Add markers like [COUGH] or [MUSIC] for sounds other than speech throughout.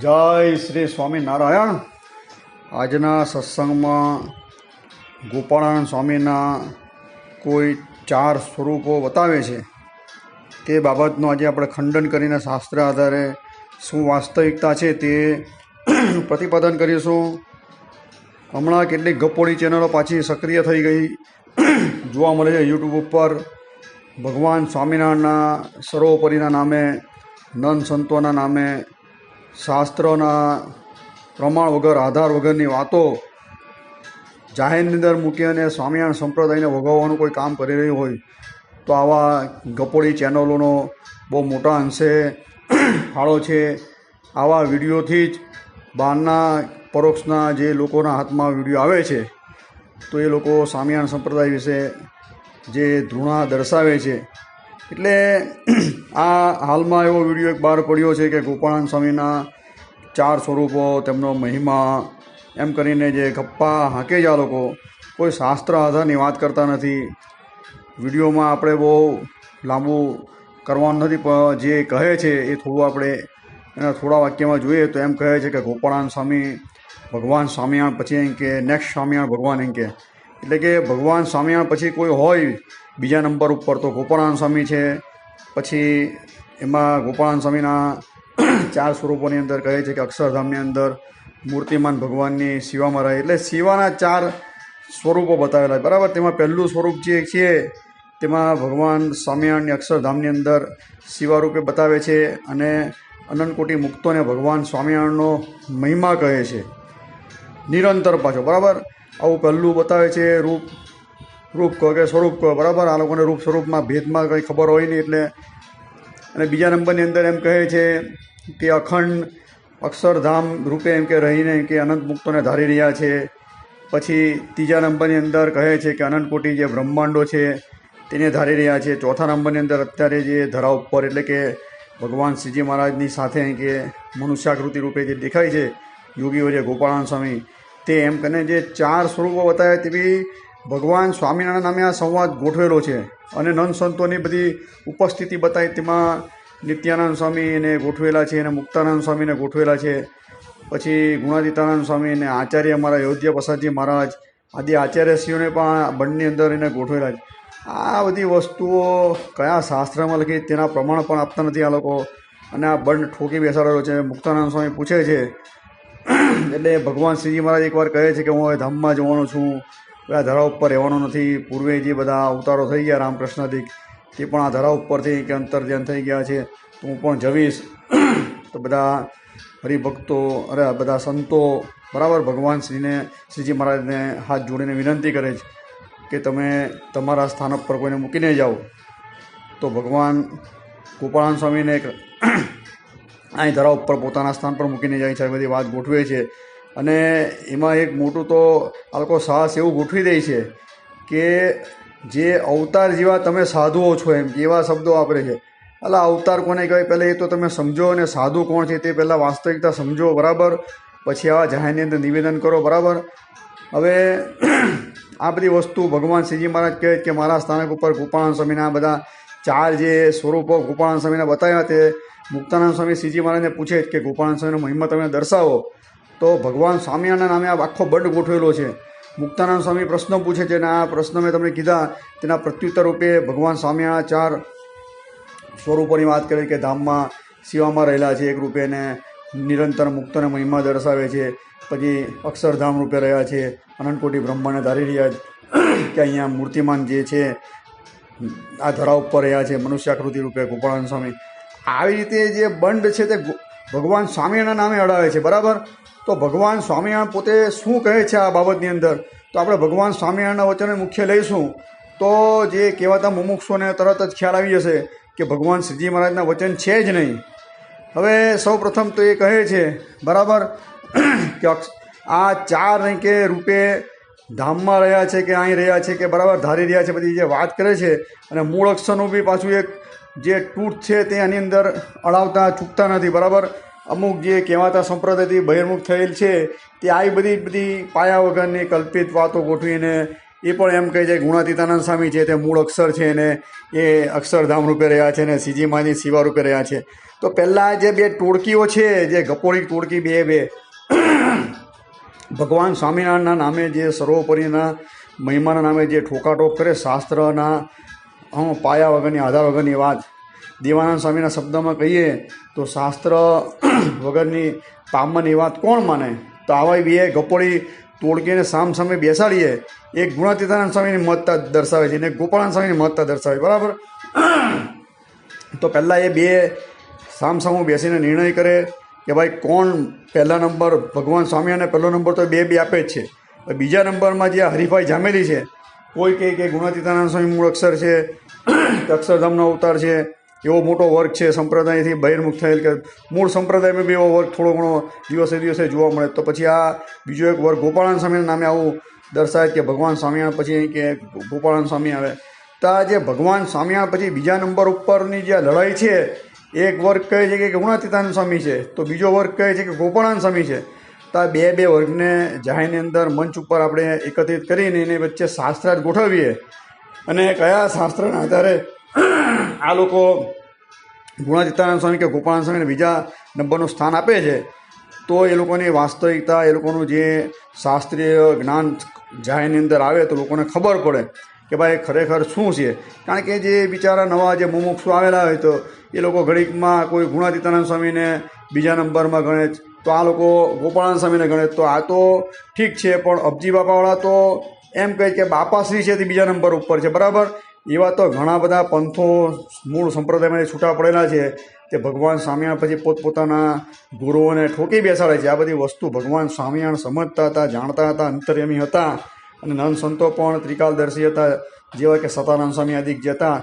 જય શ્રી સ્વામિનારાયણ. આજના સત્સંગમાં ગોપાળાનંદ સ્વામીના કોઈ ચાર સ્વરૂપો બતાવે છે. તે બાબતનું આજે આપણે ખંડન કરીને શાસ્ત્ર આધારે શું વાસ્તવિકતા છે તે [CLEARS THROAT] પ્રતિપાદન કરીશું. હમણાં કેટલીક ગપોડી ચેનલો પાછી સક્રિય થઈ ગઈ. [CLEARS THROAT] જોવા મળે છે યુટ્યુબ ઉપર ભગવાન સ્વામિનારાયણના સર્વોપરીના નામે, નંદ સંતોના નામે શાસ્ત્રોના પ્રમાણ વગર, આધાર વગરની વાતો જાહેરની અંદર મૂકી અને સ્વામિનારાયણ સંપ્રદાયને ભોગવવાનું કોઈ કામ કરી રહ્યું હોય, તો આવા ગપોડી ચેનલોનો બહુ મોટા અંશે ફાળો છે. આવા વિડીયોથી જ બહારના પરોક્ષના જે લોકોના હાથમાં વીડિયો આવે છે, તો એ લોકો સ્વામિનારાયણ સંપ્રદાય વિશે જે ધૃણા દર્શાવે છે એટલે [CLEARS THROAT] આ હાલમાં એવો વીડિયો એક બહાર પડ્યો છે કે ગોપાળાન સ્વામીના ચાર સ્વરૂપો, તેમનો મહિમા, એમ કરીને જે ગપ્પા હાંકે જ આ લોકો, કોઈ શાસ્ત્ર આધારની વાત કરતા નથી. વિડીયોમાં આપણે બહુ લાંબુ કરવાનું નથી, પણ જે કહે છે એ થોડું આપણે એના થોડા વાક્યમાં જોઈએ તો એમ કહે છે કે ગોપાળાન સ્વામી, ભગવાન સ્વામિયાણ પછી એમ કે નેક્સ્ટ સ્વામિયાણ ભગવાન એમ કે. એટલે કે ભગવાન સ્વામિયાણ પછી કોઈ હોય બીજા નંબર ઉપર તો ગોપાળાન સ્વામી છે. પછી એમાં ગોપાળાન સ્વામીના [CLEARS THROAT] ચાર સ્વરૂપોની અંદર કહે છે કે અક્ષરધામની અંદર મૂર્તિમાન ભગવાનની શિવામાં રહે. એટલે શિવાના ચાર સ્વરૂપો બતાવેલા છે. બરાબર? તેમાં પહેલું સ્વરૂપ જે છે, તેમાં ભગવાન સ્વામિનારાયણની અક્ષરધામની અંદર શિવા રૂપે બતાવે છે અને અનંતકોટી મુક્તોને ભગવાન સ્વામિનારાયણનો મહિમા કહે છે. નિરંતર પાછો. બરાબર? આવું પહેલું બતાવે છે રૂપ. રૂપ કહો કે સ્વરૂપ કહો, બરાબર? આ લોકોને રૂપ સ્વરૂપમાં ભેદમાં કંઈ ખબર હોય નહીં એટલે. અને બીજા નંબરની અંદર એમ કહે છે કે અખંડ અક્ષરધામ રૂપે એમ કે રહીને કે અનંત મુક્તોને ધારી રહ્યા છે. પછી ત્રીજા નંબરની અંદર કહે છે કે અનંતકોટી જે બ્રહ્માંડો છે તેને ધારી રહ્યા છે. ચોથા નંબરની અંદર અત્યારે જે ધરા ઉપર એટલે કે ભગવાન શ્રીજી મહારાજની સાથે કે મનુષ્યાકૃતિ રૂપે જે દેખાય છે યોગીઓ જે ગોપાળાન સ્વામી, તે એમ કરીને જે ચાર સ્વરૂપો બતાવ્યા તેવી ભગવાન સ્વામિનારાયણ નામે આ સંવાદ ગોઠવેલો છે અને નંદ સંતોની બધી ઉપસ્થિતિ બતાવી તેમાં નિત્યાનંદ સ્વામી એને ગોઠવેલા છે અને મુક્તાનંદ સ્વામીને ગોઠવેલા છે. પછી ગુણાદિતાનંદ સ્વામી અને આચાર્ય અમારા અયોધ્યા પ્રસાદજી મહારાજ, આદિ આચાર્યશ્રીઓને પણ બંને અંદર એને ગોઠવેલા છે. આ બધી વસ્તુઓ કયા શાસ્ત્રમાં લખી તેના પ્રમાણ પણ આપતા નથી આ લોકો. અને આ બંધ ઠોકી બેસાડેલો છે. મુક્તાનંદ સ્વામી પૂછે છે. એટલે ભગવાન શ્રીજી મહારાજ એકવાર કહે છે કે હું હવે ધામમાં જવાનો છું. આ ધરા ઉપર રહેવાનો નથી. પૂર્વે જે બધા અવતારો થઈ ગયા, રામકૃષ્ણથી, તે પણ આ ધરા ઉપરથી કે અંતર્ધ્યાન થઈ ગયા છે. તો હું પણ જવીશ. તો બધા હરિભક્તો, અરે બધા સંતો, બરાબર ભગવાન શ્રીને, શ્રીજી મહારાજને હાથ જોડીને વિનંતી કરે છે કે તમે તમારા સ્થાન પર કોઈને મૂકીને જાઓ. તો ભગવાન ગોપાળાન સ્વામીને એક [CLEARS THROAT] અહીં ધરા ઉપર પોતાના સ્થાન પર મૂકીને જાય છે. બધી વાત ગોઠવે છે. અને એમાં એક મોટું તો આ લોકો સાહસ એવું ગોઠવી દે છે કે જે અવતાર જેવા તમે સાધુઓ છો એમ એવા શબ્દો વાપરે છે. એટલે અવતાર કોને કહેવાય? પહેલાં એ તો તમે સમજો અને સાધુ કોણ છે તે પહેલાં વાસ્તવિકતા સમજો, બરાબર? પછી આવા જાહેરની અંદર નિવેદન કરો, બરાબર? હવે આ બધી વસ્તુ ભગવાન શ્રીજી મહારાજ કહે કે મારા સ્થાનક ઉપર ગોપાળાન સ્વામીના બધા ચાર જે સ્વરૂપો ગોપાળાન સ્વામીના બતાવ્યા તે મુક્તાનંદ સ્વામી શ્રીજી મહારાજને પૂછે કે ગોપાળાન સ્વામીનો મહિમા તમે દર્શાવો. તો ભગવાન સ્વામિયાના નામે આ આખો બંડ ગોઠવેલો છે. મુક્તાનંદ સ્વામી પ્રશ્નો પૂછે છે અને આ પ્રશ્ન મેં તમને કીધા, તેના પ્રત્યુત્તર રૂપે ભગવાન સ્વામિયાના ચાર સ્વરૂપોની વાત કરી કે ધામમાં શિવામાં રહેલા છે એક રૂપે ને નિરંતર મુક્તને મહિમા દર્શાવે છે, પછી અક્ષરધામ રૂપે રહ્યા છે, અનંતકોટી બ્રહ્માંડને ધારી રહ્યા કે અહીંયા મૂર્તિમાન જે છે, આ ધરા ઉપર રહ્યા છે, મનુષ્યાકૃતિ રૂપે ગોપાળાન સ્વામી. આવી રીતે જે બંડ છે તે ભગવાન સ્વામીના નામે અડાવે છે, બરાબર? તો ભગવાન સ્વામિનારાયણ પોતે શું કહે છે આ બાબતની અંદર? તો આપણે ભગવાન સ્વામિનારાયણના વચને મુખ્ય લઈશું. તો જે કહેવાતા મુમુક્ષોને તરત જ ખ્યાલ આવી જશે કે ભગવાન શ્રીજી મહારાજના વચન છે જ નહીં. હવે સૌ પ્રથમ તો એ કહે છે, બરાબર? કે આ ચાર નહીં કે રૂપે ધામમાં રહ્યા છે કે અહીં રહ્યા છે કે બરાબર ધારી રહ્યા છે, બધી જે વાત કરે છે, અને મૂળ અક્ષરનું બી પાછું એક જે તૂટ છે તે આની અંદર અડાવતા ચૂકતા નથી, બરાબર? અમુક જે કહેવાતા સંપ્રદાયથી બહિર્મુખ થયેલ છે, તે આવી બધી બધી પાયા વગરની કલ્પિત વાતો ગોઠવીને એ પણ એમ કહે છે, ગુણાતીતાનંદ સ્વામી છે, તે મૂળ અક્ષર છે અને એ અક્ષરધામ રૂપે રહ્યા છે અને સીજીમાની શિવા રૂપે રહ્યા છે. તો પહેલાં જે બે ટોળકીઓ છે, જે ગપોળી ટોળકી બે બે, ભગવાન સ્વામિનારાયણના નામે જે સર્વોપરીના મહિમાના નામે જે ઠોકાટોક કરે, શાસ્ત્રના પાયા વગરની, આધાર વગરની વાત દેવાનંદ સ્વામીના શબ્દમાં કહીએ તો શાસ્ત્ર [CLEARS THROAT] વગરની પામની વાત કોણ માને? તો આવા બે ગપોળી તોડકીને સામ સામે બેસાડીએ એ ગુણાતીતાનંદ સ્વામીની મહત્તા દર્શાવે છે અને ગોપાળાનંદ સ્વામીની મહત્તા દર્શાવે બરાબર? તો પહેલાં એ બે સામસામું બેસીને નિર્ણય કરે કે ભાઈ કોણ પહેલા નંબર ભગવાન સ્વામી અને પહેલો નંબર તો બે બે આપે જ છે. બીજા નંબરમાં જે હરીફાઈ જામેલી છે, કોઈ કહે કે ગુણાતીતાનંદ સ્વામી મૂળ અક્ષર છે, [CLEARS THROAT] અક્ષરધામનો અવતાર છે એવો મોટો વર્ગ છે, સંપ્રદાયથી બહિર્મુખ થયેલ કે મૂળ સંપ્રદાયમાં બી એવો વર્ગ થોડો ઘણો દિવસે દિવસે જોવા મળે. તો પછી આ બીજો એક વર્ગ ગોપાળાન સ્વામીના નામે આવું દર્શાવે કે ભગવાન સ્વામિનારાયણ પછી કે ગોપાળાન સ્વામી આવે. તો આ જે ભગવાન સ્વામિનારાયણ પછી બીજા નંબર ઉપરની જે લડાઈ છે, એક વર્ગ કહે છે કે ગુણાતીતાન સ્વામી છે, તો બીજો વર્ગ કહે છે કે ગોપાળાન સ્વામી છે. તો આ બે બે વર્ગને જાહેરની અંદર મંચ ઉપર આપણે એકત્રિત કરીને એની વચ્ચે શાસ્ત્રાર્થ ગોઠવીએ. અને કયા શાસ્ત્રના આધારે આ લોકો ગુણાતીતાનંદ સ્વામી કે ગોપાલ સ્વામીને બીજા નંબરનું સ્થાન આપે છે, તો એ લોકોની વાસ્તવિકતા, એ લોકોનું જે શાસ્ત્રીય જ્ઞાન જાહેરની અંદર આવે તો લોકોને ખબર પડે કે ભાઈ ખરેખર શું છે. કારણ કે જે બિચારા નવા જે મુમુક્ષુ આવેલા હોય તો એ લોકો ઘડીકમાં કોઈ ગુણાતીતાનંદ સ્વામીને બીજા નંબરમાં ગણે તો આ લોકો ગોપાળાન સ્વામીને ગણે તો આ તો ઠીક છે, પણ અબજી બાપાવાળા તો એમ કહે કે બાપાશ્રી છે તે બીજા નંબર ઉપર છે. બરાબર? એવા તો ઘણા બધા પંથો મૂળ સંપ્રદાયમાં છૂટા પડેલા છે તે ભગવાન સ્વામિયાણ પછી પોતપોતાના ગુરુઓને ઠોકી બેસાડે છે. આ બધી વસ્તુ ભગવાન સ્વામિયાણ સમજતા હતા, જાણતા હતા, અંતર્યમી હતા અને નંદ સંતો પણ ત્રિકાલદર્શી હતા, જેવા કે સતાનંદ સ્વામી આદિક જે હતા.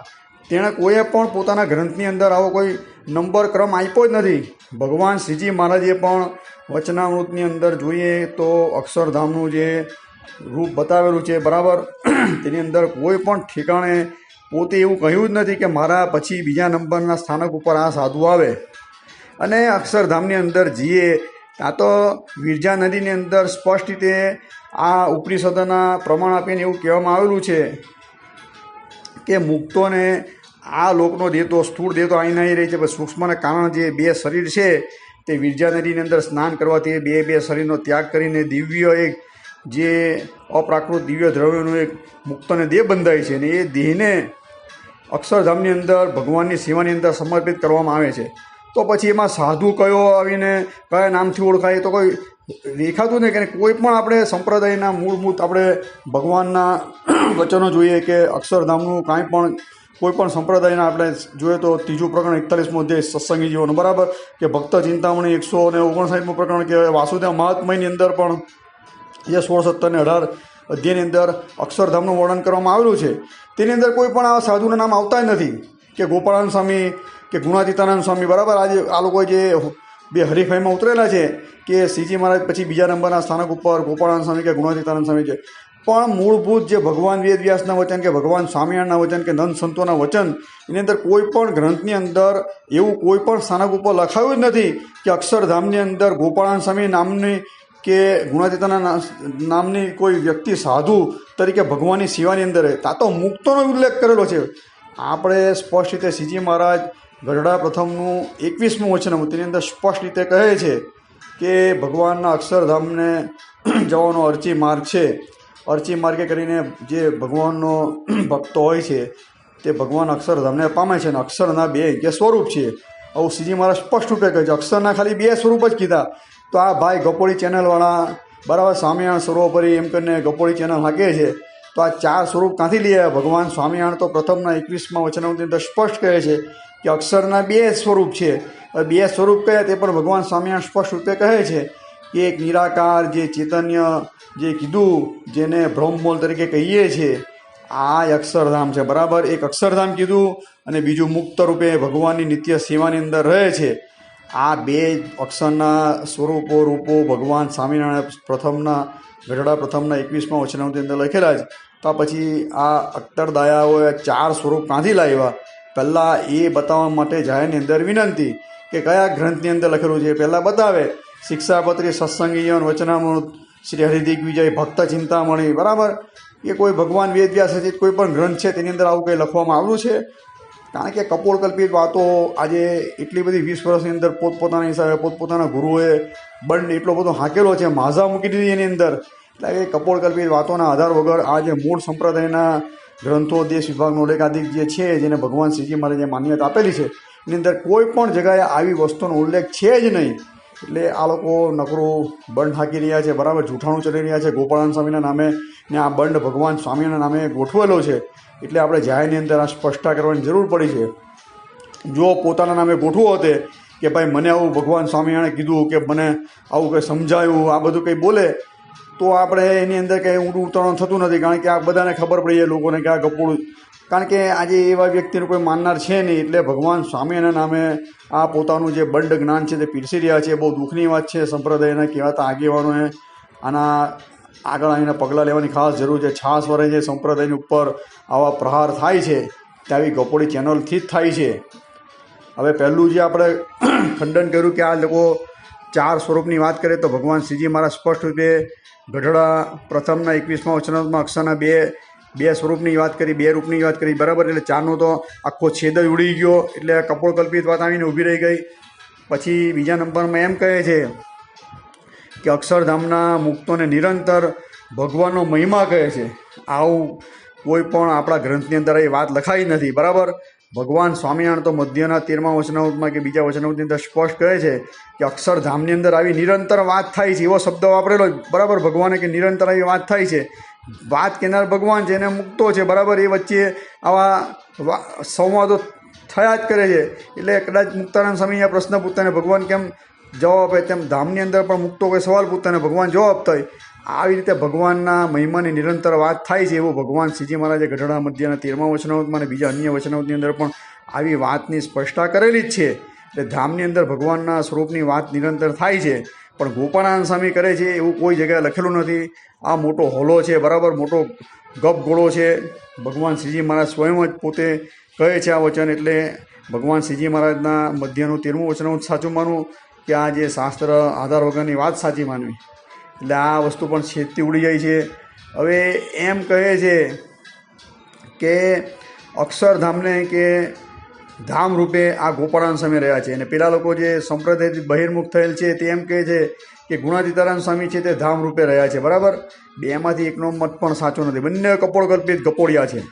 તેણે કોઈએ પણ પોતાના ગ્રંથની અંદર આવો કોઈ નંબર ક્રમ આપ્યો જ નથી. ભગવાન શ્રીજી મહારાજે પણ વચનામૃતની અંદર જોઈએ તો અક્ષરધામનું જે રૂપ બતાવેલું છે, બરાબર? તેની અંદર કોઈ પણ ઠેકાણે પોતે એવું કહ્યું જ નથી કે મારા પછી બીજા નંબરના સ્થાનક ઉપર આ સાધુ આવે. અને અક્ષરધામની અંદર જઈએ આ તો વિરજા નદીની અંદર સ્પષ્ટ રીતે આ ઉપનિષદોના પ્રમાણ આપીને એવું કહેવામાં આવેલું છે કે મુક્તોને આ લોકનો દેતો, સ્થૂળ દેતો અહીં નહીં રહી છે, પણ સૂક્ષ્મને કારણ જે બે શરીર છે તે વિરજા નદીની અંદર સ્નાન કરવાથી બે બે શરીરનો ત્યાગ કરીને દિવ્ય એક જે અપ્રાકૃત દિવ્ય દ્રવ્યનું એક મુક્તને દેહ બંધાય છે અને એ દેહને અક્ષરધામની અંદર ભગવાનની સેવાની અંદર સમર્પિત કરવામાં આવે છે. તો પછી એમાં સાધુ કયો આવીને કયા નામથી ઓળખાય તો કોઈ દેખાતું નહીં કે કોઈ પણ આપણે સંપ્રદાયના મૂળભૂત આપણે ભગવાનના વચનો જોઈએ કે અક્ષરધામનું કાંઈ પણ કોઈ પણ સંપ્રદાયના આપણે જોઈએ તો ત્રીજું પ્રકરણ એકતાલીસમો અધ્યાય સત્સંગી જીવન બરાબર કે ભક્ત ચિંતામણી એકસો અને ઓગણસાઠમું પ્રકરણ કે વાસુદેવ મહાત્મયની અંદર પણ જે સોળ સત્તર ને અઢાર અધ્યાયની અંદર અક્ષરધામનું વર્ણન કરવામાં આવેલું છે. તેની અંદર કોઈ પણ આ સાધુના નામ આવતા જ નથી. કે ગોપાળાનંદ સ્વામી, કે ગુણાતીતાનંદ સ્વામી, બરાબર? આજે આ લોકો જે બે હરીફાઈમાં ઉતરેલા છે કે શ્રીજી મહારાજ પછી બીજા નંબરના સ્થાનક ઉપર ગોપાળાનંદ સ્વામી કે ગુણાતીતાનંદ સ્વામી છે. પણ મૂળભૂત જે ભગવાન વેદવ્યાસના વચન કે ભગવાન સ્વામિનારાયણના વચન કે નંદ સંતોના વચન, એની અંદર કોઈ પણ ગ્રંથની અંદર એવું કોઈ પણ સ્થાનક ઉપર લખાયું જ નથી કે અક્ષરધામની અંદર ગોપાળાન સ્વામી નામની કે ગુણાતીતાના નામની કોઈ વ્યક્તિ સાધુ તરીકે ભગવાનની સેવાની અંદર તા તો મુક્તોનો ઉલ્લેખ કરેલો છે. આપણે સ્પષ્ટ રીતે શ્રીજી મહારાજ ગઢડા પ્રથમનું એકવીસમું વચન તેની અંદર સ્પષ્ટ રીતે કહે છે કે ભગવાનના અક્ષરધામને [CLEARS THROAT] જવાનો અરચી માર્ગ છે. અરચી માર્ગે કરીને જે ભગવાનનો [CLEARS THROAT] ભક્તો હોય છે, તે ભગવાન અક્ષરધામને પામે છે અને અક્ષરના બે કે સ્વરૂપ છે. આવું શ્રીજી મહારાજ સ્પષ્ટ રૂપે કહે છે. અક્ષરના ખાલી બે સ્વરૂપ જ કીધા. તો આ ભાઈ ગપોળી ચેનલવાળા બરાબર સ્વામિનારાયણ સર્વોપરી એમ કરીને ગપોળી ચેનલ હાકે છે. તો આ ચાર સ્વરૂપ ક્યાંથી લઈ આવ્યા? ભગવાન સ્વામિનારાયણ તો પ્રથમના એકવીસમાં વચનામૃતની અંદર સ્પષ્ટ કહે છે કે અક્ષરના બે સ્વરૂપ છે. બે સ્વરૂપ કયા તે પણ ભગવાન સ્વામિનારાયણ સ્પષ્ટ રૂપે કહે છે. કે એક નિરાકાર, જે ચૈતન્ય, જે કીધું, જેને બ્રહ્મમોલ તરીકે કહીએ છીએ. આ અક્ષરધામ છે. બરાબર? એક અક્ષરધામ કીધું અને બીજું મુક્ત રૂપે ભગવાનની નિત્ય સેવાની અંદર રહે છે. આ બે અક્ષરના સ્વરૂપો રૂપો ભગવાન સ્વામિનારાયણ પ્રથમના, ગઢડા પ્રથમના એકવીસમાં વચનામૃતની અંદર લખેલા છે. તો પછી આ અખ્તરદાયાઓએ ચાર સ્વરૂપ ક્યાંથી લાવ્યા? પહેલાં એ બતાવવા માટે જાહેરની અંદર વિનંતી કે કયા ગ્રંથની અંદર લખેલું છે પહેલાં બતાવે. શિક્ષાપત્રી, સત્સંગીયન, વચનામૃત, શ્રી હરિદિગ્વિજય ભક્ત ચિંતામણી, બરાબર? એ કોઈ ભગવાન વેદવ્યાસ રચિત કોઈ પણ ગ્રંથ છે, તેની અંદર આવું કંઈ લખવામાં આવ્યું છે? કારણ કે કપોળકલ્પિત વાતો આજે એટલી બધી વીસ વર્ષની અંદર પોતપોતાના હિસાબે પોતપોતાના ગુરુએ બંધ એટલો બધો હાંકેલો છે, માઝા મૂકી દીધી એની અંદર. એટલે એ કપોળકલ્પિત વાતોના આધાર વગર આ જે મૂળ સંપ્રદાયના ગ્રંથો, દેશ વિભાગનો ઉલ્લેખાધિક જે છે, જેને ભગવાન શ્રીજી મહારાજે માન્યતા આપેલી છે, એની અંદર કોઈ પણ જગાએ આવી વસ્તુનો ઉલ્લેખ છે જ નહીં. એટલે આ લોકો નકરું બંધ હાંકી રહ્યા છે, બરાબર? જૂઠાણું ચડી રહ્યા છે. ગોપાળાન સ્વામીના નામે ને આ બંડ ભગવાન સ્વામીના નામે ગોઠવેલો છે. એટલે આપણે જાહેરની અંદર આ સ્પષ્ટતા કરવાની જરૂર પડી છે. જો પોતાના નામે ગોઠવું હતે કે ભાઈ મને આવું ભગવાન સ્વામિનારાયણે કીધું કે મને આવું કંઈ સમજાયું, આ બધું કંઈ બોલે, તો આપણે એની અંદર કંઈ ઊંડું ઉતરણ થતું નથી. કારણ કે આ બધાને ખબર પડી જાય લોકોને કે આ ગપોળું કારણ કે આજે એવા વ્યક્તિનું કોઈ માનનાર છે નહીં, એટલે ભગવાન સ્વામીના નામે આ પોતાનું જે બંડ જ્ઞાન છે તે પીરસી રહ્યા છે બહુ દુઃખની વાત છે. સંપ્રદાયના કહેવાતા આગેવાનોએ આના આગળ આવીને પગલાં લેવાની ખાસ જરૂર છે. છાસ વરે જે સંપ્રદાયની ઉપર આવા પ્રહાર થાય છે, તે આવી ગપોળી ચેનલથી જ થાય છે. હવે પહેલું જે આપણે [CLEARS THROAT] ખંડન કર્યું કે આ લોકો ચાર સ્વરૂપની વાત કરીએ તો ભગવાન શ્રીજી મહારાજ સ્પષ્ટ રૂપે ગઢડા પ્રથમના એકવીસમાં વચનાત્મા અક્ષરના બે બે સ્વરૂપની વાત કરી, બે રૂપની વાત કરી, બરાબર? એટલે ચારનો તો આખો છેદ જ ઉડી ગયો. એટલે કપોળકલ્પિત વાત આવીને ઊભી રહી ગઈ. પછી બીજા નંબરમાં એમ કહે છે કે અક્ષરધામના મુક્તોને નિરંતર ભગવાનનો મહિમા કહે છે. આવું કોઈ પણ આપણા ગ્રંથની અંદર એ વાત લખાઈ નથી, બરાબર? ભગવાન સ્વામિનારાયણ તો મધ્યના તેરમા વચનાવતમાં કે બીજા વચનાવતની અંદર સ્પષ્ટ કહે છે કે અક્ષરધામની અંદર આવી નિરંતર વાત થાય છે. એવો શબ્દ વાપરેલો બરાબર? ભગવાને કે નિરંતર આવી વાત થાય છે. વાત કહેનાર ભગવાન છે, એને મુક્તો છે, બરાબર? એ વચ્ચે આવા સંવાદો થયા જ કરે છે. એટલે કદાચ મુક્તાનંદ સ્વામી આ પ્રશ્ન પૂછતાને ભગવાન કેમ જવાબ આપે? તેમ ધામની અંદર પણ મુક્તો કોઈ સવાલ પૂછતાને ભગવાન જવાબ હોય. આવી રીતે ભગવાનના મહિમાની નિરંતર વાત થાય છે એવું ભગવાન શ્રીજી મહારાજે ગઢડા મધ્યના તેરમા વચનાવતમાં અને બીજા અન્ય વચનાવતની અંદર પણ આવી વાતની સ્પષ્ટતા કરેલી જ છે. એટલે ધામની અંદર ભગવાનના સ્વરૂપની વાત નિરંતર થાય છે. પણ ગોપાળાનંદ સ્વામી કરે છે એવું કોઈ જગ્યાએ લખેલું નથી. આ મોટો હોલો છે, બરાબર મોટો ગપગોળો છે. ભગવાન શ્રીજી મહારાજ સ્વયં જ પોતે કહે છે આ વચન એટલે ભગવાન શ્રીજી મહારાજના મધ્યનું તેરમું વચન સાચું માનું કે આ જે શાસ્ત્ર આધાર વગરની વાત સાચી માનવી. એટલે આ વસ્તુ પણ છેદતી ઉડી જાય છે. હવે એમ કહે છે કે અક્ષરધામને કે ધામ રૂપે આ ગોપાળાન સ્વામી રહ્યા છે. અને પેલા લોકો જે સંપ્રદાયથી બહિર્મુખ થયેલ છે તે એમ કહે છે કે ગુણાતીતારામ સ્વામી છે તે ધામ રૂપે રહ્યા છે. બરાબર? બેમાંથી એકનો મત પણ સાચો નથી. બંને કપોળકલ્પિત ગપોળિયા છે.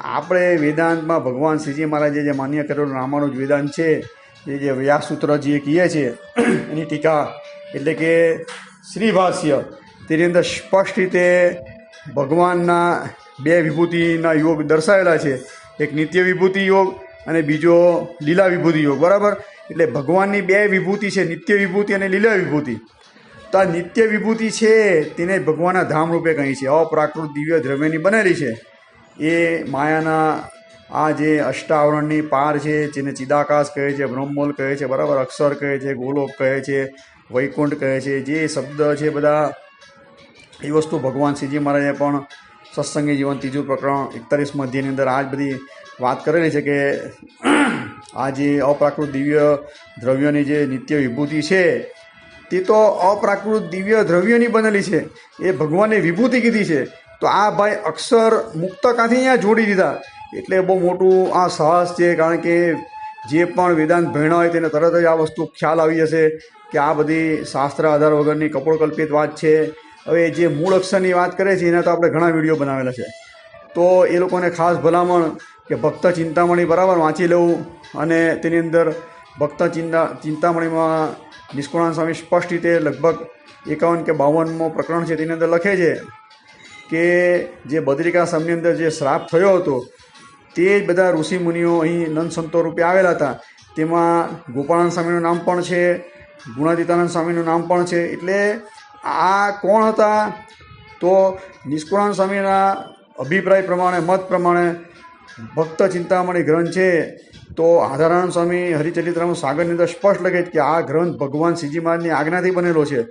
આપણે વેદાંતમાં ભગવાન શ્રીજી મહારાજે જે માન્ય કરેલું રામાનુજ વેદાંત છે, એ જે વ્યાસસૂત્ર જે કહીએ છીએ એની ટીકા એટલે કે શ્રીભાષ્ય. તેની અંદર સ્પષ્ટ રીતે ભગવાનના બે વિભૂતિના યોગ દર્શાવેલા છે. એક નિત્ય વિભૂતિ યોગ અને બીજો લીલા વિભૂતિ યોગ બરાબર? એટલે ભગવાનની બે વિભૂતિ છે, નિત્ય વિભૂતિ અને લીલા વિભૂતિ. તો આ નિત્ય વિભૂતિ છે, તેને ભગવાનના ધામ રૂપે કહી છે. અપ્રાકૃત દિવ્ય દ્રવ્યની બનેલી છે. એ માયાના આ જે અષ્ટાવરણની પાર છે, જેને ચિદાકાશ કહે છે, બ્રહ્મોલ કહે છે, બરાબર? અક્ષર કહે છે, ગોલોક કહે છે, વૈકુંઠ કહે છે, જે શબ્દ છે બધા, એ વસ્તુ ભગવાન શ્રીજી મહારાજે પણ સત્સંગી જીવન ત્રીજું પ્રકરણ એકતાલીસ મધ્યની અંદર આ જ બધી વાત કરેલી છે કે આ જે અપ્રાકૃત દિવ્ય દ્રવ્યોની જે નિત્ય વિભૂતિ છે, તે તો અપ્રાકૃત દિવ્ય દ્રવ્યોની બનેલી છે. એ ભગવાને વિભૂતિ કીધી છે. તો આ ભાઈ અક્ષર મુક્ત કાંથી અહીંયા જોડી દીધા? એટલે બહુ મોટું આ સાહસ છે, કારણ કે જે પણ વેદાંત ભણ્યા હોય તેને તરત જ આ વસ્તુ ખ્યાલ આવી જશે કે આ બધી શાસ્ત્ર આધાર વગરની કપોળકલ્પિત વાત છે. હવે જે મૂળ અક્ષરની વાત કરે છે, એના તો આપણે ઘણા વીડિયો બનાવેલા છે. તો એ લોકોને ખાસ ભલામણ કે ભક્ત ચિંતામણી બરાબર વાંચી લેવું અને તેની અંદર ભક્ત ચિંતા ચિંતામણીમાં નિષ્કુળાન સ્વામી સ્પષ્ટ રીતે લગભગ એકાવન કે બાવનમો પ્રકરણ છે તેની અંદર લખે છે કે જે બદ્રિકાશ્રમની અંદર જે શ્રાપ થયો હતો, તે જ બધા ઋષિમુનિઓ અહીં નંદ સંતો રૂપે આવેલા હતા. તેમાં ગોપાળાનંદ સ્વામીનું નામ પણ છે ગુણાદિતાનંદ સ્વામીનું નામ પણ છે. એટલે આ કોણ હતા? તો નિષ્કુળાનંદ સ્વામીના અભિપ્રાય પ્રમાણે, મત પ્રમાણે ભક્ત ચિંતામણી ગ્રંથ છે, તો આધારાનંદ સ્વામી હરિચરિત્રનું સાગરની અંદર સ્પષ્ટ લખે કે આ ગ્રંથ ભગવાન શ્રીજી મહારાજની આજ્ઞાથી બનેલો છે.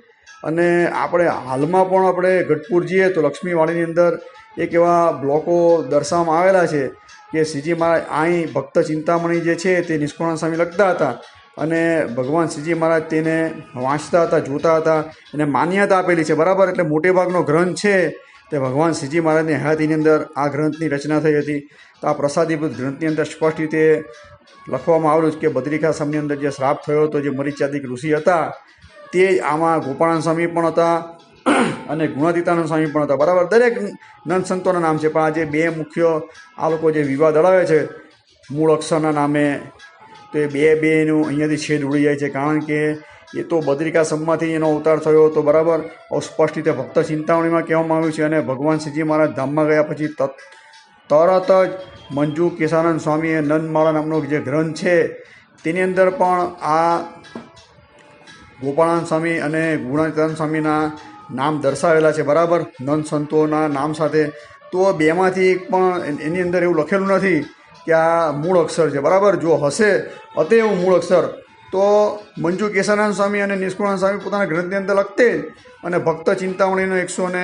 અને આપણે હાલમાં પણ આપણે ગઢપુર જઈએ તો લક્ષ્મીવાડીની અંદર એક એવા બ્લોકો દર્શાવવામાં આવેલા છે કે શ્રીજી મહારાજ અહીં ભક્ત ચિંતામણી જે છે તે નિષ્કુળાનંદ સ્વામી લખતા હતા અને ભગવાન શ્રીજી મહારાજ તેને વાંચતા હતા, જોતા હતા એને માન્યતા આપેલી છે. બરાબર? એટલે મોટે ભાગનો ગ્રંથ છે તે ભગવાન શ્રીજી મહારાજની હયાતીની અંદર આ ગ્રંથની રચના થઈ હતી. તો આ પ્રસાદીભૂત ગ્રંથની અંદર સ્પષ્ટ રીતે લખવામાં આવેલું કે બદ્રિકાશ્રમની અંદર જે શ્રાપ થયો હતો, જે મરીચાદિક ઋષિ હતા, તે આમાં ગોપાળાન સ્વામી પણ હતા અને ગુણાતીતાનંદ સ્વામી પણ હતા. બરાબર, દરેક નંદ સંતોના નામ છે, પણ આ જે બે મુખ્ય આ લોકો જે વિવાદ અડાવે છે, મૂળ અક્ષરના નામે, તો એ બે બેનું અહીંયાથી છેદ ઉડી જાય છે. કારણ કે એ તો બદ્રિકાશ્રમમાંથી એનો અવતાર થયો હતો, બરાબર? સ્પષ્ટ રીતે ભક્ત ચિંતામણીમાં કહેવામાં આવ્યું છે અને ભગવાન શ્રીજી મહારાજ ધામમાં ગયા પછી તત, તરત જ મંજુ કેશાનંદ સ્વામીએ નંદમાળા નામનો જે ગ્રંથ છે, તેની અંદર પણ આ ગોપાળાનંદ સ્વામી અને ગુણાતીતાનંદ સ્વામીના નામ દર્શાવેલા છે, બરાબર? નંદ સંતોના નામ સાથે. તો બેમાંથી એક પણ એની અંદર એવું લખેલું નથી કે આ મૂળ અક્ષર છે, બરાબર? જો હશે અતે એવું મૂળ અક્ષર તો મંજુ કેશાનંદ સ્વામી અને નિષ્કુળાનંદ સ્વામી પોતાના ગ્રંથની અંદર લખતે અને ભક્ત ચિંતામણીનો એકસો ને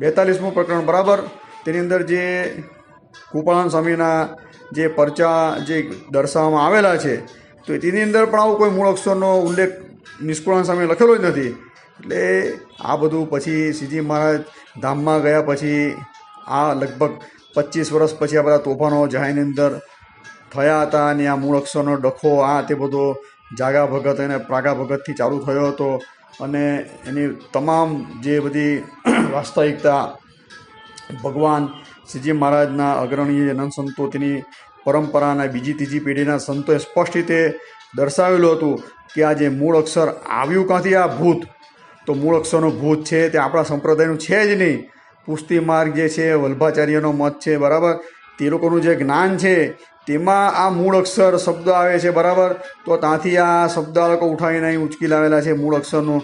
બેતાલીસમું પ્રકરણ બરાબર. તેની અંદર જે ગોપાળાનંદ સ્વામીના જે પરચા જે દર્શાવવામાં આવેલા છે, તો તેની અંદર પણ આવો કોઈ મૂળ અક્ષરનો ઉલ્લેખ નિષ્કુળાનંદ સ્વામીએ લખેલો જ નથી. એટલે આ બધું પછી શ્રીજી મહારાજ ધામમાં ગયા પછી આ લગભગ પચીસ વર્ષ પછી આ બધા તોફાનો જહાઈની અંદર થયા હતા અને આ મૂળ અક્ષરનો ડખો, આ તે બધો જાગા ભગત અને પ્રાગા ભગતથી ચાલુ થયો હતો. અને એની તમામ જે બધી [CLEARS THROAT] વાસ્તવિકતા, ભગવાન શ્રીજી મહારાજના અગ્રણીય અનંત સંતો, તેની પરંપરાના બીજી ત્રીજી પેઢીના સંતોએ સ્પષ્ટ રીતે દર્શાવેલું હતું કે આ જે મૂળ અક્ષર આવ્યું ક્યાંથી, આ ભૂત? તો મૂળ અક્ષરનું ભૂત છે તે આપણા સંપ્રદાયનું છે જ નહીં. પુષ્ટિ માર્ગ જે છે, વલ્ભાચાર્યનો મત છે, બરાબર? તે લોકોનું જે જ્ઞાન છે તેમાં આ મૂળ અક્ષર શબ્દ આવે છે, બરાબર? તો ત્યાંથી આ શબ્દ લોકો ઉઠાવીને અહીં ઉચકી લાવેલા છે મૂળ અક્ષરનું.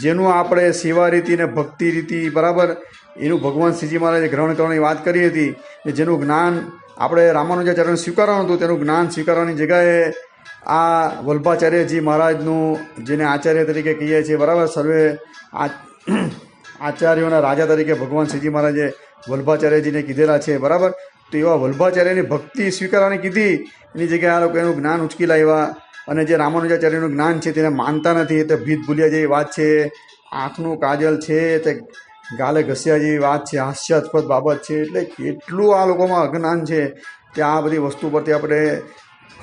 જેનું આપણે સેવા રીતિ ને ભક્તિ રીતિ, બરાબર? એનું ભગવાન શ્રીજી મહારાજે ગ્રહણ કરવાની વાત કરી હતી કે જેનું જ્ઞાન આપણે રામાનુજાચાર્યને સ્વીકારવાનું હતું, તેનું જ્ઞાન સ્વીકારવાની જગ્યાએ આ વલ્ભાચાર્યજી મહારાજનું, જેને આચાર્ય તરીકે કહીએ છીએ, બરાબર? સર્વે આ આચાર્યોના રાજા તરીકે ભગવાન શ્રીજી મહારાજે વલ્ભાચાર્યજીને કીધેલા છે, બરાબર? તો એવા વલ્ભાચાર્યની ભક્તિ સ્વીકારવાની કીધી. એની જગ્યાએ આ લોકો એનું જ્ઞાન ઉચકી લાવ્યા. અને જે રામાનુજાચાર્યનું જ્ઞાન છે તેને માનતા નથી. તે ભીત ભૂલ્યા જેવી વાત છે. આંખનું કાજલ છે. તે ગાલે ઘસ્યા જેવી વાત છે. હાસ્યાસ્પદ બાબત છે. એટલે કેટલું આ લોકોમાં અજ્ઞાન છે કે આ બધી વસ્તુ પરથી આપણે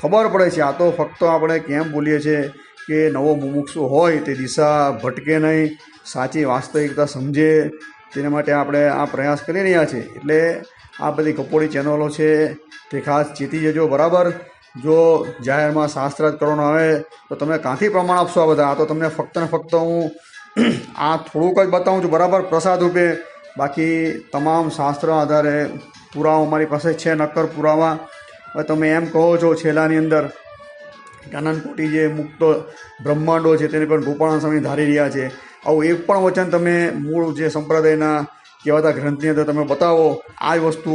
ખબર પડે છે. આ તો ફક્ત આપણે કેમ બોલીએ છીએ કે નવો મુમુક્ષુ હોય તે દિશા ભટકે નહીં. સાચી વાસ્તવિકતા સમજે. તેના માટે આપણે આ પ્રયાસ કરી રહ્યા છીએ. એટલે આ બધી કપોળી ચેનલો છે. તે ખાસ જીતી જજો, બરાબર? જો જાહેરમાં શાસ્ત્રાર્થ કરવાનો આવે, તો તમે કાંથી પ્રમાણ આપશો આ બધા? આ તો તમને ફક્ત ને ફક્ત હું [CLEARS THROAT] આ થોડુંક જ બતાવું છું, બરાબર? પ્રસાદ રૂપે. બાકી તમામ શાસ્ત્ર આધારે પુરાવા મારી પાસે છે, નક્કર પુરાવા. હવે તમે એમ કહો છો છેલ્લાની અંદર કાનનકોટી જે મુક્ત બ્રહ્માંડો છે, તેને પણ ગોપાળન સ્વામી ધારી રહ્યા છે. આવું એક પણ વચન તમે મૂળ જે સંપ્રદાયના કહેવાતા ગ્રંથની અંદર તમે બતાવો, આ જ વસ્તુ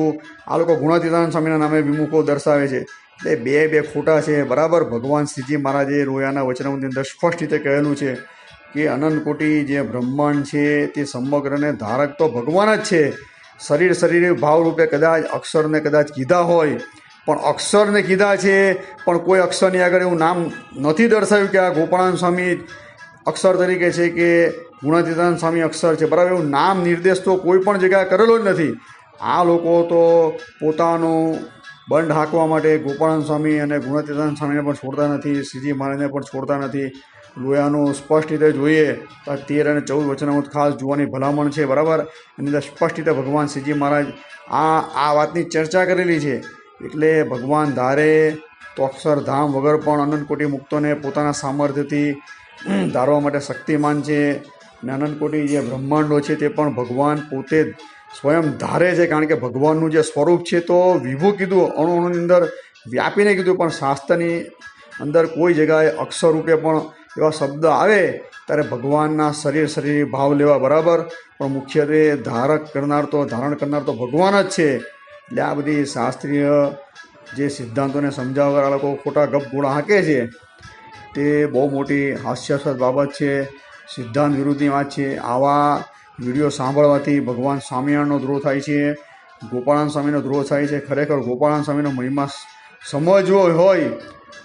આ લોકો ગુણાતીતાન સ્વામીના નામે વિમુખો દર્શાવે છે. એટલે બે બે ખોટા છે. બરાબર ભગવાન શ્રીજી મહારાજે રોયાના વચનામૃતની અંદર સ્પષ્ટ રીતે કહેલું છે કે અનંતકોટી જે બ્રહ્માંડ છે તે સમગ્રને ધારક તો ભગવાન જ છે. શરીર શરીરે ભાવરૂપે કદાચ અક્ષરને કદાચ કીધા હોય, પણ અક્ષરને કીધા છે, પણ કોઈ અક્ષરની આગળ એવું નામ નથી દર્શાવ્યું કે આ ગોપાળાન સ્વામી અક્ષર તરીકે છે કે ગુણાતીતાનંદ સ્વામી અક્ષર છે. બરાબર, એવું નામ નિર્દેશ તો કોઈ પણ જગ્યાએ કરેલો જ નથી. આ લોકો તો પોતાનું બંધ હાંકવા માટે ગોપાળન સ્વામી અને ગુણાતીતાનંદ સ્વામીને પણ છોડતા નથી, શ્રીજી મહારાજને પણ છોડતા નથી. લોયાનું સ્પષ્ટ રીતે જોઈએ તો તેર અને ચૌદ વચનામૃત ખાસ જોવાની ભલામણ છે, બરાબર? એની અંદર સ્પષ્ટ રીતે ભગવાન શ્રીજી મહારાજ આ આ વાતની ચર્ચા કરેલી છે. એટલે ભગવાન ધારે તો અક્ષરધામ વગર પણ અનંતકોટી મુક્તોને પોતાના સામર્થ્યથી ધારવા માટે શક્તિમાન છે. અને અનંતકોટી જે બ્રહ્માંડો છે તે પણ ભગવાન પોતે સ્વયં ધારે છે, કારણ કે ભગવાનનું જે સ્વરૂપ છે તો વિભુ કીધું, અણુ અણુની અંદર વ્યાપીને કીધું, પણ શાસ્ત્રની અંદર કોઈ જગ્યાએ અક્ષર રૂપે પણ એવા શબ્દ આવે ત્યારે ભગવાનના શરીર શરીર ભાવ લેવા બરાબર. પણ મુખ્યત્વે ધારક કરનાર તો, ધારણ કરનાર તો ભગવાન જ છે. એટલે આ બધી શાસ્ત્રીય જે સિદ્ધાંતોને સમજાવવા લોકો ખોટા ગપ ગોળા હાંકે છે. તે બહુ મોટી હાસ્યાસ્પદ બાબત છે. સિદ્ધાંત વિરુદ્ધની વાત છે. આવા વીડિયો સાંભળવાથી ભગવાન સ્વામિનારાયણનો દ્રોહ થાય છે, ગોપાળાન સ્વામીનો દ્રોહ થાય છે. ખરેખર ગોપાળાન સ્વામીનો મહિમા સમજવો હોય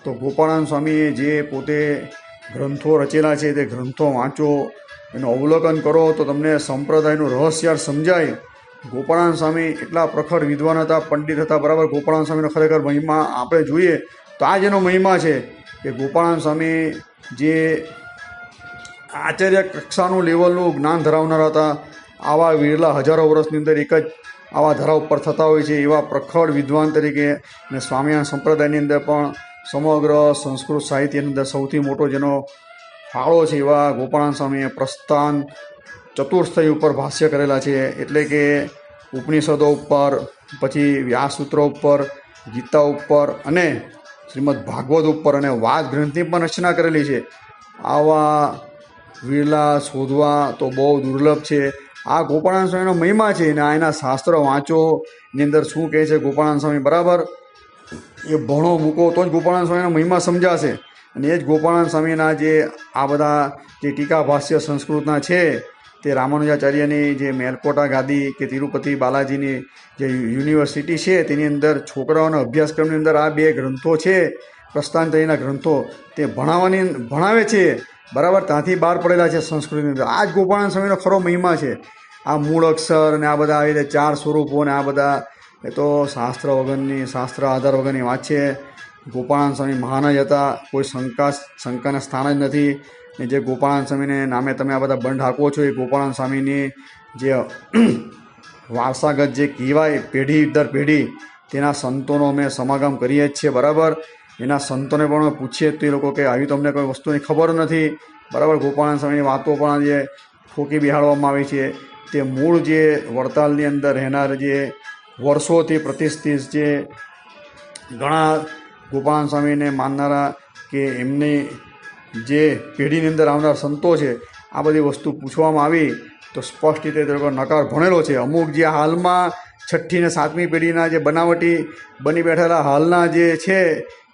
તો ગોપાળાન સ્વામીએ જે પોતે ગ્રંથો રચેલા છે, તે ગ્રંથો વાંચો, એનું અવલોકન કરો તો તમને સંપ્રદાયનું રહસ્યાર સમજાય. ગોપાળાન સ્વામી એટલા પ્રખર વિદ્વાન હતા, પંડિત હતા, બરાબર? ગોપાળાન સ્વામીનો ખરેખર મહિમા આપણે જોઈએ તો આ જ એનો મહિમા છે કે ગોપાળાન સ્વામી જે આચાર્ય કક્ષાનું લેવલનું જ્ઞાન ધરાવનારા હતા. આવા વિરલા હજારો વર્ષની અંદર એક જ આવા ધરા ઉપર થતા હોય છે, એવા પ્રખર વિદ્વાન તરીકે અને સ્વામિનારાયણ સંપ્રદાયની અંદર પણ સમગ્ર સંસ્કૃત સાહિત્યની અંદર સૌથી મોટો જેનો ફાળો છે, એવા ગોપાળાન સ્વામીએ પ્રસ્થાન ચતુર્સ્થય ઉપર ભાષ્ય કરેલા છે. એટલે કે ઉપનિષદો ઉપર, પછી વ્યાસસૂત્રો ઉપર, ગીતા ઉપર અને શ્રીમદ ભાગવત ઉપર અને વાદ ગ્રંથની પણ રચના કરેલી છે. આવા વિરલા શોધવા તો બહુ દુર્લભ છે. આ ગોપાળાન સ્વામીનો મહિમા છે અને આ એના શાસ્ત્ર વાંચો. એની અંદર શું કહે છે ગોપાળાન સ્વામી? બરાબર? એ ભણો, મૂકો, તો જ ગોપાળાન સ્વામીનો મહિમા સમજાશે. અને એ જ ગોપાળાન સ્વામીના જે આ બધા જે ટીકા ભાષ્ય સંસ્કૃતના છે, તે રામાનુજાચાર્યની જે મેલકોટા ગાદી કે તિરુપતિ બાલાજીની જે યુનિવર્સિટી છે, તેની અંદર છોકરાઓના અભ્યાસક્રમની અંદર આ બે ગ્રંથો છે પ્રસ્થાનચરીના ગ્રંથો તે ભણાવવાની, ભણાવે છે. બરાબર? ત્યાંથી બહાર પડેલા છે સંસ્કૃતની અંદર આ જ ગોપાળાન સ્વામીનો ખરો મહિમા છે. આ મૂળ અક્ષર અને આ બધા આવી રીતે ચાર સ્વરૂપો ને આ બધા, એ તો શાસ્ત્ર વગરની, શાસ્ત્ર આધાર વગરની વાત છે. ગોપાળાન સ્વામી મહાન જ હતા. કોઈ શંકા, શંકાના સ્થાન જ નથી. ને જે ગોપાળાન સ્વામીને નામે તમે આ બધા બંધ હાંકો છો, એ ગોપાળાન સ્વામીની જે [CLEARS THROAT] વારસાગત જે કહેવાય પેઢી દર પેઢી, તેના સંતોનો અમે સમાગમ કરીએ જ છીએ. બરાબર? એના સંતોને પણ પૂછીએ તો એ લોકો કે, આવી તમને કોઈ વસ્તુની ખબર નથી? બરાબર ગોપાળાન સ્વામીની વાતો પણ જે ઠોકી બિહાડવામાં આવી છે. તે મૂળ જે વડતાલની અંદર રહેનાર જે વર્ષોથી પ્રતિષ્ઠિત જે ઘણા ગોપાળાન સ્વામીને માનનારા કે એમની જે પેઢીની અંદર આવનાર સંતો છે, આ બધી વસ્તુ પૂછવામાં આવી તો સ્પષ્ટ રીતે તે લોકો નકાર ભણેલો છે. અમુક જે હાલમાં છઠ્ઠી ને સાતમી પેઢીના જે બનાવટી બની બેઠેલા હાલના જે છે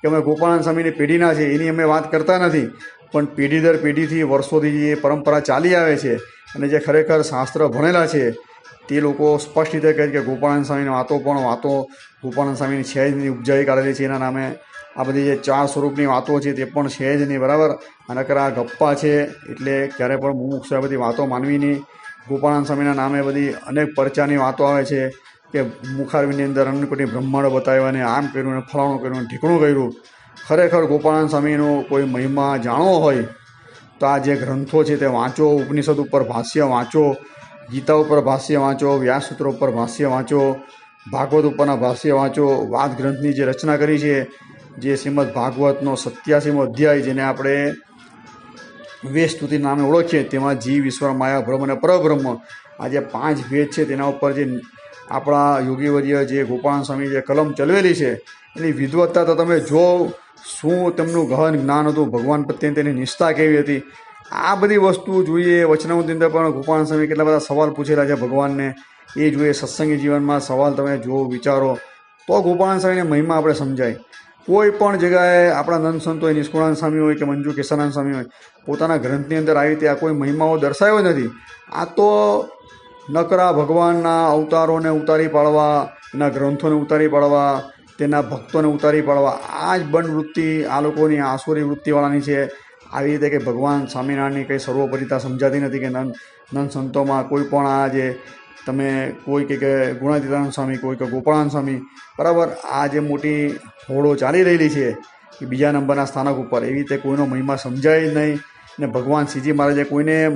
કે અમે ગોપાળાન સ્વામીની પેઢીના છે એની અમે વાત કરતા નથી. પણ પેઢી દર પેઢીથી વર્ષોથી જે પરંપરા ચાલી આવે છે અને જે ખરેખર શાસ્ત્ર ભણેલા છે, તે લોકો સ્પષ્ટ રીતે કહે કે ગોપાળાન સ્વામીની વાતો પણ વાતો ગોપાળાન સ્વામીની છે જ ઉપજાવી કાઢેલી છે. એના નામે આ બધી જે ચાર સ્વરૂપની વાતો છે તે પણ છે જ નહીં બરાબર. અને આ ગપ્પા છે એટલે ક્યારે પણ મુમુક્ષ બધી વાતો માનવી નહીં. ગોપાળાન સ્વામીના નામે બધી અનેક પરચાની વાતો આવે છે. કે મુખારવીની અંદર અન્નકુટી બ્રહ્માંડ બતાવ્યા અને આમ કર્યું ને ફલાણું કર્યું ને ઢીકણું કર્યું. ખરેખર ગોપાળાન સ્વામીનો કોઈ મહિમા જાણવો હોય તો આ જે ગ્રંથો છે તે વાંચો, ઉપનિષદ ઉપર ભાષ્ય વાંચો, ગીતા ઉપર ભાષ્ય વાંચો, વ્યાસસૂત્ર ઉપર ભાષ્ય વાંચો, ભાગવત ઉપરના ભાષ્ય વાંચો, વાદ ગ્રંથની જે રચના કરી છે, જે શ્રીમદ ભાગવતનો સત્યાસીમો અધ્યાય જેને આપણે વેસ્તુતિ નામે ઓળખીએ, તેમાં જીવ, ઈશ્વર, માયા, બ્રહ્મ અને પરબ્રહ્મ આ જે પાંચ ભેદ છે તેના ઉપર જે આપણા યોગીવર્ય જે ગોપાલ સ્વામી જે કલમ ચલવેલી છે, એની વિદવત્તા તો તમે જો શું તેમનું ગહન જ્ઞાન હતું, ભગવાન પ્રત્યે તેની નિષ્ઠા કેવી હતી, આ બધી વસ્તુ જોઈએ, વચનામૃતની અંદર પણ ગોપાલ સ્વામી કેટલા બધા સવાલ પૂછેલા છે ભગવાનને, એ જોઈએ સત્સંગી જીવનમાં સવાલ તમે જુઓ, વિચારો, તો ગોપાલ સ્વામીને મહિમા આપણે સમજાય. કોઈ પણ જગ્યાએ આપણા નંદ સંત હોય નિષ્કુળાન સ્વામી હોય કે મંજુ કેશાનંદ સ્વામી હોય, પોતાના ગ્રંથની અંદર આવી રીતે આ કોઈ મહિમાઓ દર્શાવ્યો નથી. આ તો નકરા ભગવાનના અવતારોને ઉતારી પાડવા, એના ગ્રંથોને ઉતારી પાડવા, તેના ભક્તોને ઉતારી પાડવા, આ જ બંધ વૃત્તિ આ લોકોની આસુરી વૃત્તિવાળાની છે. આવી રીતે કે ભગવાન સ્વામિનારાયણની કંઈ સર્વોપરિતા સમજાતી નથી કે નન નન સંતોમાં કોઈ પણ આ જે તમે કોઈ કે ગુણાતીતાનંદ સ્વામી, કોઈ કે ગોપાળાન સ્વામી, બરાબર, આ જે મોટી હોડો ચાલી રહેલી છે કે બીજા નંબરના સ્થાનક ઉપર, એવી રીતે કોઈનો મહિમા સમજાય નહીં. ને ભગવાન શ્રીજી મહારાજે કોઈને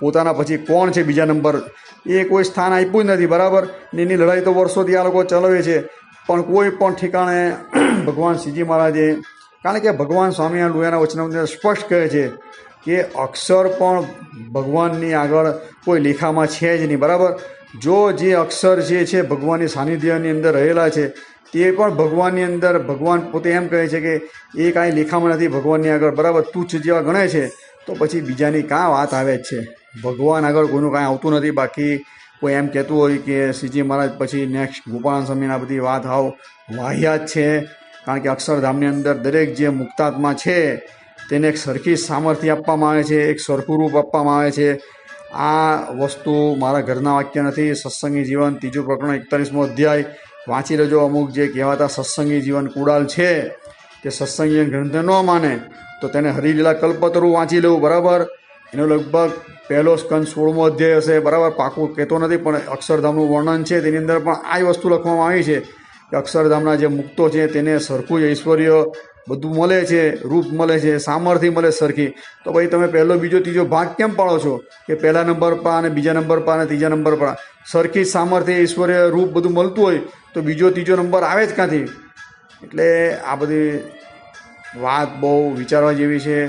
પોતાના પછી કોણ છે બીજા નંબર? એ કોઈ સ્થાન આપ્યું જ નથી, બરાબર? ને એની લડાઈ તો વર્ષોથી આ લોકો ચલાવે છે. પણ કોઈ પણ ઠેકાણે [CLEARS THROAT] ભગવાન શ્રીજી મહારાજે કારણ કે ભગવાન સ્વામિનારાયણ લોયાના અંદર સ્પષ્ટ કહે છે કે અક્ષર પણ ભગવાનની આગળ કોઈ લેખામાં છે જ નહીં, બરાબર? જો જે અક્ષર જે છે ભગવાનની સાનિધ્યની અંદર રહેલા છે, તે પણ ભગવાનની અંદર ભગવાન પોતે એમ કહે છે કે એ કાંઈ લેખામાં નથી ભગવાનની આગળ, બરાબર? તુચ્છ જેવા ગણે છે. તો પછી બીજાની કાં વાત આવે જ છે? ભગવાન આગળ કોઈનું કાંઈ આવતું નથી. બાકી કોઈ એમ કહેતું હોય કે શ્રીજી મહારાજ પછી નેક્સ્ટ ગોપાલ સ્વામીની આ બધી વાત આવ વાહિયાત છે. કારણ કે અક્ષરધામની અંદર દરેક જે મુક્તાત્મા છે, તેને એક સરખી સામર્થ્ય આપવામાં આવે છે, એક સરખું રૂપ આપવામાં આવે છે. આ વસ્તુ મારા ઘરના વાક્ય નથી. સત્સંગી જીવન, ત્રીજું પ્રકરણ એકતાલીસમો અધ્યાય. વાંચી લેજો અમુક જે કહેવાતા સત્સંગી જીવન કુડાલ છે. તે સત્સંગી ગ્રંથ ન માને. તો તેને હરિલીલા કલ્પતરું વાંચી લેવું, બરાબર? એનો લગભગ પહેલો સ્કંદ સોળમો અધ્યાય હશે, બરાબર? પાકું કહેતો નથી, પણ અક્ષરધામનું વર્ણન છે. તેની અંદર પણ આ વસ્તુ લખવામાં આવી છે કે અક્ષરધામના જે મુક્તો છે તેને સરખું જ ઐશ્વર્ય બધું મળે છે, રૂપ મળે છે, સામર્થ્ય મળે સરખી. તો ભાઈ, તમે પહેલો, બીજો, ત્રીજો ભાગ કેમ પાડો છો? કે પહેલા નંબર પર અને બીજા નંબર પર અને ત્રીજા નંબર પર. સરખી સામર્થ્ય, ઐશ્વર્ય, રૂપ બધું મળતું હોય, તો બીજો, ત્રીજો નંબર આવે જ ક્યાંથી એટલે આ બધી વાત બહુ વિચારવા જેવી છે.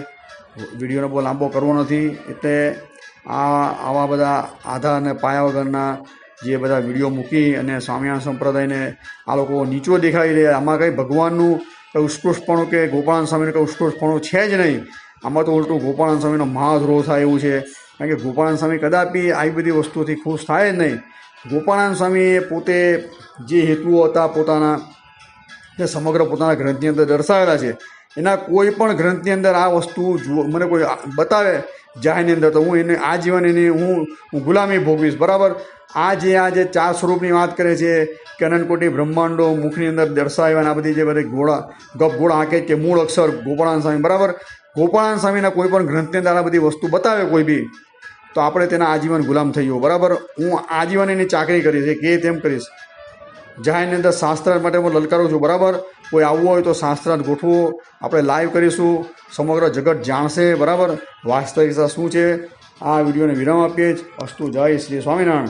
વિડીયોને બહુ લાંબો કરવો નથી. એટલે આ, આવા બધા આધાર અને પાયા વગરના જે બધા વીડિયો મૂકી અને સ્વામિનારાયણ સંપ્રદાયને આ લોકો નીચો દેખાઈ રહ્યા. આમાં કંઈ ભગવાનનું કંઈ ઉત્કૃષ્ટપણું કે ગોપાળાન સ્વામીનું કંઈ ઉત્કૃષ્ટપણું છે જ નહીં. આમાં તો ઉલટું ગોપાળાન સ્વામીનો મહાદ્રોહ થાય એવું છે. કારણ કે ગોપાળન સ્વામી કદાપી આવી બધી વસ્તુથી ખુશ થાય જ નહીં. ગોપાળાન સ્વામીએ પોતે જે હેતુઓ હતા પોતાના તે સમગ્ર પોતાના ગ્રંથની અંદર દર્શાવેલા છે. એના કોઈ પણ ગ્રંથની અંદર આ વસ્તુ જુઓ, મને કોઈ બતાવે જાહેરની અંદર, તો હું એને આજીવન એની હું હું ગુલામી ભોગવીશ, બરાબર? આ જે આ જે ચાર સ્વરૂપની વાત કરે છે કે અનંતકોટી બ્રહ્માંડો, મુખની અંદર દર્શાવ્યા આ બધી જે બધી ગોળા, ગપ, ગોળા આંકે કે મૂળ અક્ષર, ગોપાળાન સ્વામી, બરાબર? ગોપાળાન સ્વામીના કોઈ પણ ગ્રંથની અંદર આ બધી વસ્તુ બતાવે કોઈ બી, તો આપણે તેના આજીવન ગુલામ થઈ જવું બરાબર? હું આજીવન એની ચાકરી કરીશ કે તેમ કરીશ. જાહેરની અંદર શાસ્ત્ર માટે હું લલકારું છું, બરાબર? કોઈ આવવું હોય તો શાસ્ત્રાર્થ ગોઠવો. આપણે લાઈવ કરીશું. સમગ્ર જગત જાણશે, બરાબર? વાસ્તવિકતા શું છે? આ વિડીયોને વિરામ આપીએ જ. અસ્તુ જય શ્રી સ્વામિનારાયણ.